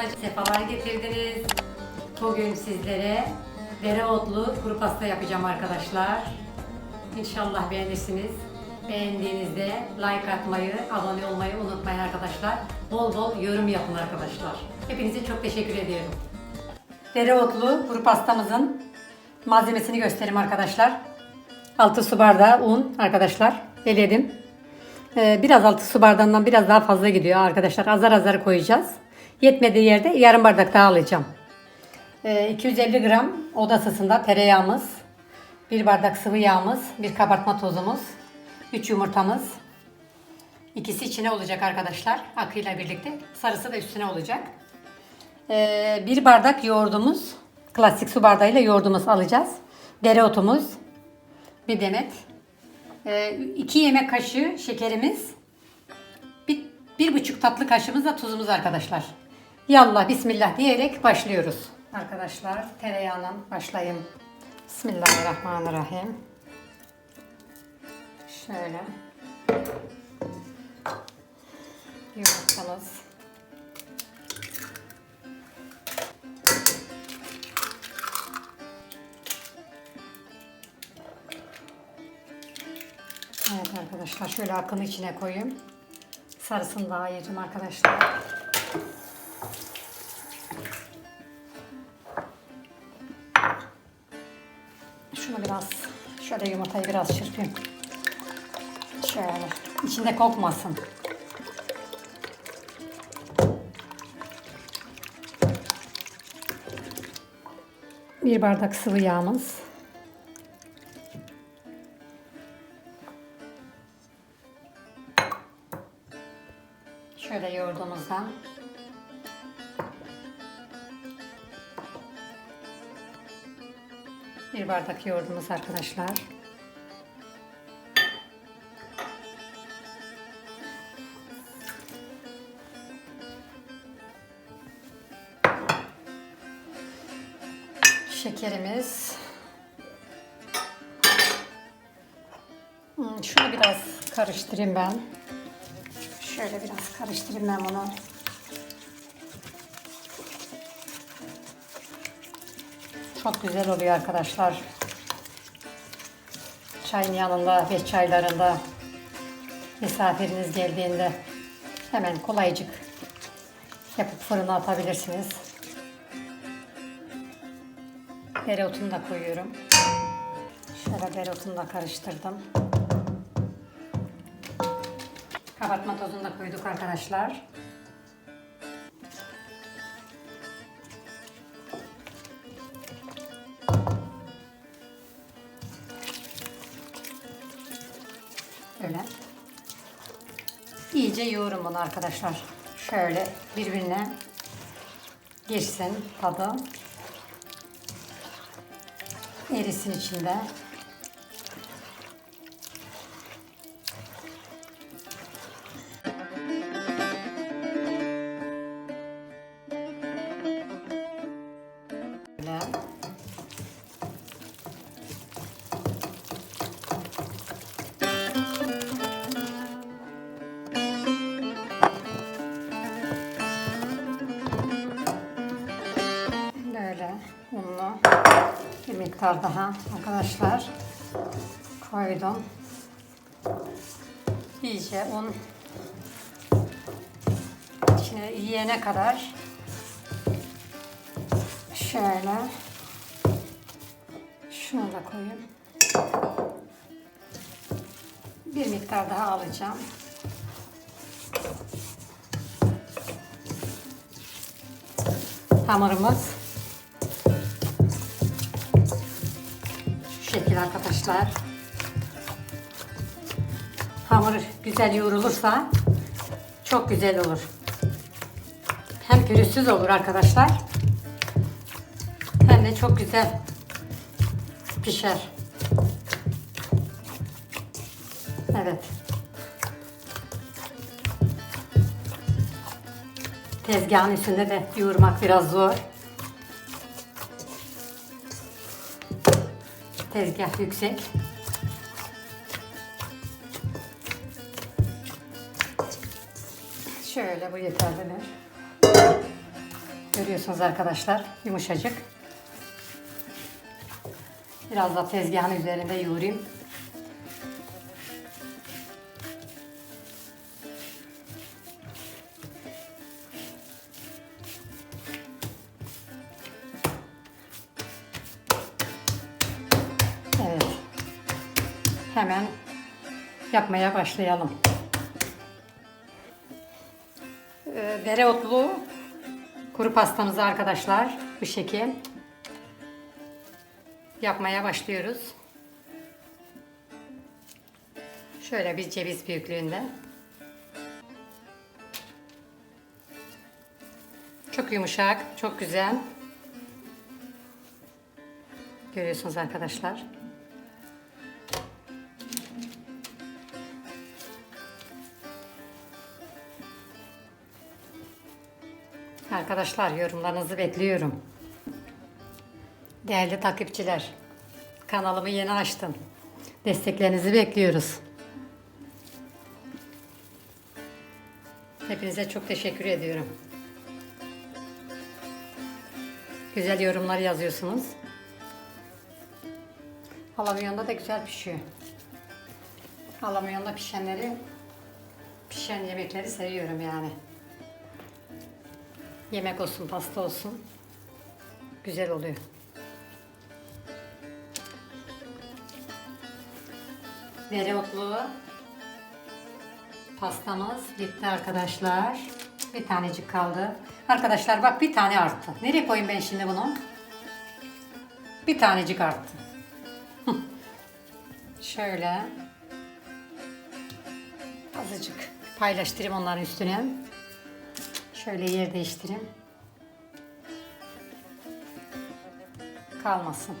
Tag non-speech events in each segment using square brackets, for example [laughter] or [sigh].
kanalıma. Sefalar getirdiniz. Bugün sizlere dereotlu kuru pasta yapacağım arkadaşlar. İnşallah beğenirsiniz. Beğendiğinizde like atmayı, abone olmayı unutmayın arkadaşlar. Bol bol yorum yapın arkadaşlar. Hepinize çok teşekkür ediyorum. Dereotlu kuru pastamızın malzemesini göstereyim arkadaşlar. 6 su bardağı un arkadaşlar. Eledim. Ee, biraz 6 su bardağından biraz daha fazla gidiyor arkadaşlar. Azar azar koyacağız. Yetmediği yerde yarım bardak daha alacağım. Ee, 250 gram oda ısısında tereyağımız, 1 bardak sıvı yağımız, 1 kabartma tozumuz, 3 yumurtamız. İkisi içine olacak arkadaşlar. Akıyla birlikte. Sarısı da üstüne olacak. Ee, bir bardak yoğurdumuz, klasik su bardağıyla yoğurdumuz alacağız. Dereotumuz, bir demet. Ee, iki yemek kaşığı şekerimiz, bir, bir buçuk tatlı kaşığımız da tuzumuz arkadaşlar. Yallah bismillah diyerek başlıyoruz. Arkadaşlar tereyağından başlayın. Bismillahirrahmanirrahim. Şöyle. Yumurtamız. Evet arkadaşlar şöyle akını içine koyayım. Sarısını daha ayıracağım arkadaşlar. Şöyle yumurtayı biraz çırpayım. Şöyle içinde kokmasın. Bir bardak sıvı yağımız. Bardak yoğurdumuz arkadaşlar. Şekerimiz. Hmm, Şunu biraz karıştırayım ben. Şöyle biraz karıştırayım ben bunu. Çok güzel oluyor arkadaşlar. Çayın yanında ve çaylarında misafiriniz geldiğinde hemen kolaycık yapıp fırına atabilirsiniz. Dereotunu da koyuyorum. Şöyle dereotunu da karıştırdım. Kabartma tozunu da koyduk arkadaşlar. İyice yoğurun bunu arkadaşlar. Şöyle birbirine girsin tadı. Erisin içinde. Unlu bir miktar daha arkadaşlar koydum. İyice un içine yiyene kadar şöyle şunu da koyayım. Bir miktar daha alacağım. Hamurumuz şekil arkadaşlar. Hamur güzel yoğrulursa çok güzel olur. Hem pürüzsüz olur arkadaşlar. Hem de çok güzel pişer. Evet. Tezgahın üstünde de yoğurmak biraz zor. Tezgah yüksek. Şöyle bu yeterlidir. Görüyorsunuz arkadaşlar yumuşacık. Biraz da tezgahın üzerinde yoğurayım. Yapmaya başlayalım. Ee, dereotlu kuru pastamızı arkadaşlar bu şekil yapmaya başlıyoruz. Şöyle bir ceviz büyüklüğünde. Çok yumuşak, çok güzel. Görüyorsunuz arkadaşlar. Arkadaşlar yorumlarınızı bekliyorum. Değerli takipçiler, kanalımı yeni açtım. Desteklerinizi bekliyoruz. Hepinize çok teşekkür ediyorum. Güzel yorumlar yazıyorsunuz. Alamyonda da güzel pişiyor. Alamyonda pişenleri, pişen yemekleri seviyorum yani. Yemek olsun, pasta olsun. Güzel oluyor. Dereotlu pastamız bitti arkadaşlar. Bir tanecik kaldı. Arkadaşlar bak bir tane arttı. Nereye koyayım ben şimdi bunu? Bir tanecik arttı. [laughs] Şöyle. Azıcık paylaştırayım onların üstüne. Şöyle yer değiştireyim. Kalmasın.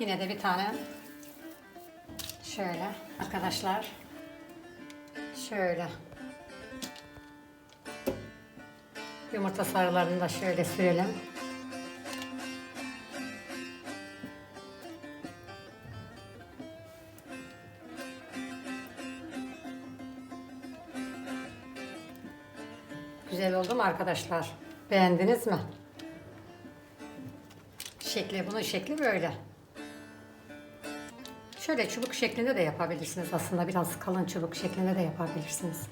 Yine de bir tane şöyle arkadaşlar. Şöyle. Yumurta sarılarını da şöyle sürelim. Güzel oldu mu arkadaşlar? Beğendiniz mi? Şekli, bunun şekli böyle. Şöyle çubuk şeklinde de yapabilirsiniz aslında. Biraz kalın çubuk şeklinde de yapabilirsiniz.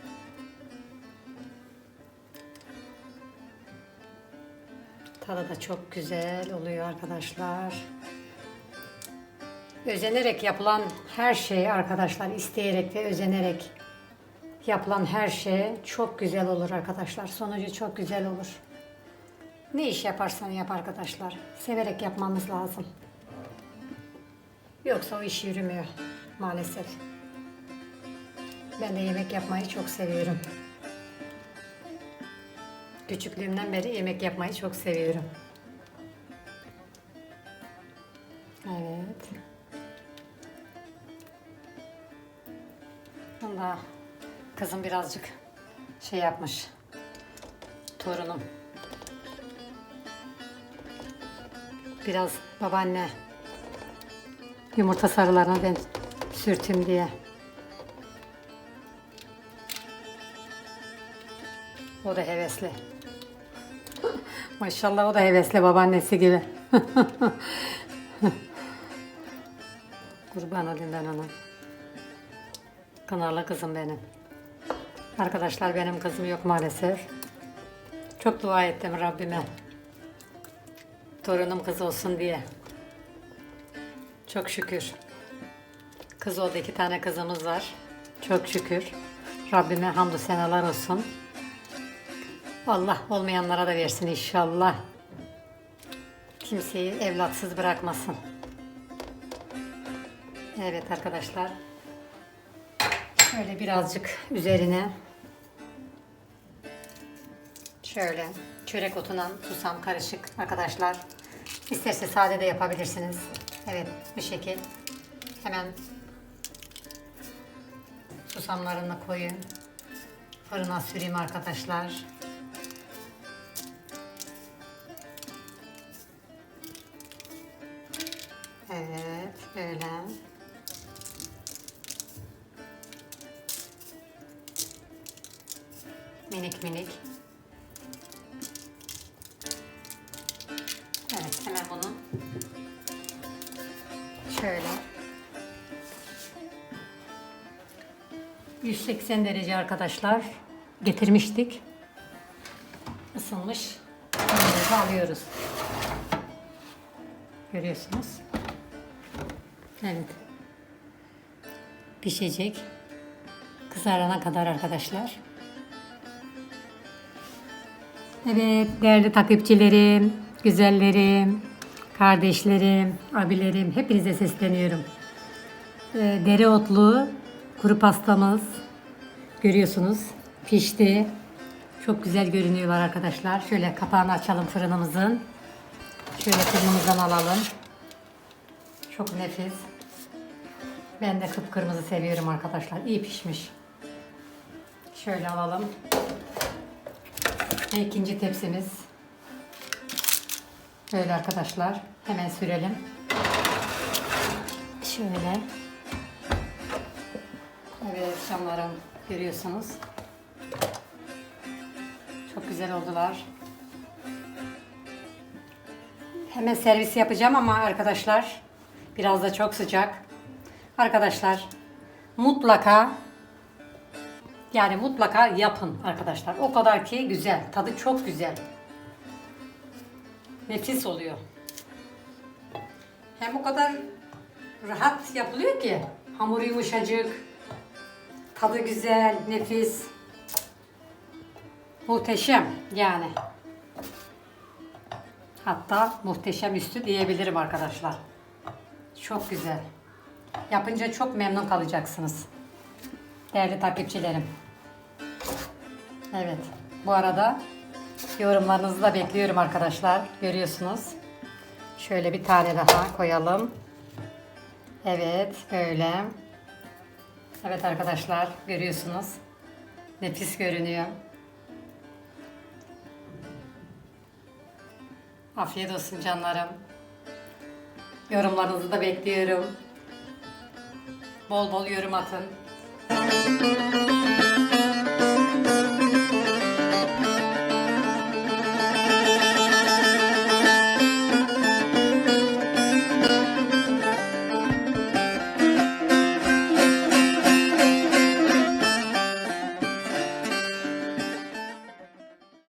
Tadı da çok güzel oluyor arkadaşlar. Özenerek yapılan her şey arkadaşlar isteyerek ve özenerek yapılan her şey çok güzel olur arkadaşlar. Sonucu çok güzel olur. Ne iş yaparsan yap arkadaşlar. Severek yapmamız lazım. Yoksa o iş yürümüyor maalesef. Ben de yemek yapmayı çok seviyorum. Küçüklüğümden beri yemek yapmayı çok seviyorum. Evet. Bunda kızım birazcık şey yapmış. Torunum. Biraz babaanne yumurta sarılarına ben sürteyim diye. O da hevesli. Maşallah o da hevesli babaannesi gibi. [laughs] Kurban olayım ben ona. Kınarlı kızım benim. Arkadaşlar benim kızım yok maalesef. Çok dua ettim Rabbime. Torunum kız olsun diye. Çok şükür. Kız oldu iki tane kızımız var. Çok şükür. Rabbime hamdü senalar olsun. Allah olmayanlara da versin inşallah. Kimseyi evlatsız bırakmasın. Evet arkadaşlar. Şöyle birazcık üzerine şöyle çörek otundan susam karışık arkadaşlar. İsterse sade de yapabilirsiniz. Evet bu şekil. Hemen susamlarını koyun. Fırına süreyim arkadaşlar. Evet böyle. Minik minik. 180 derece arkadaşlar getirmiştik. Isınmış. Önümüze alıyoruz. Görüyorsunuz. Evet. Pişecek. Kızarana kadar arkadaşlar. Evet değerli takipçilerim, güzellerim, kardeşlerim, abilerim hepinize sesleniyorum. Ee, dereotlu kuru pastamız görüyorsunuz pişti. Çok güzel görünüyorlar arkadaşlar. Şöyle kapağını açalım fırınımızın. Şöyle fırınımızdan alalım. Çok nefis. Ben de kıpkırmızı seviyorum arkadaşlar. İyi pişmiş. Şöyle alalım. Ve ikinci tepsimiz. Böyle arkadaşlar. Hemen sürelim. Şöyle. Evet şamlarım görüyorsunuz. Çok güzel oldular. Hemen servis yapacağım ama arkadaşlar biraz da çok sıcak. Arkadaşlar mutlaka yani mutlaka yapın arkadaşlar. O kadar ki güzel. Tadı çok güzel. Nefis oluyor. Hem o kadar rahat yapılıyor ki. Hamuru yumuşacık. Tadı güzel, nefis. Muhteşem yani. Hatta muhteşem üstü diyebilirim arkadaşlar. Çok güzel. Yapınca çok memnun kalacaksınız. Değerli takipçilerim. Evet. Bu arada yorumlarınızı da bekliyorum arkadaşlar. Görüyorsunuz. Şöyle bir tane daha koyalım. Evet. Böyle. Evet arkadaşlar. Görüyorsunuz. Nefis görünüyor. Afiyet olsun canlarım. Yorumlarınızı da bekliyorum. Bol bol yorum atın.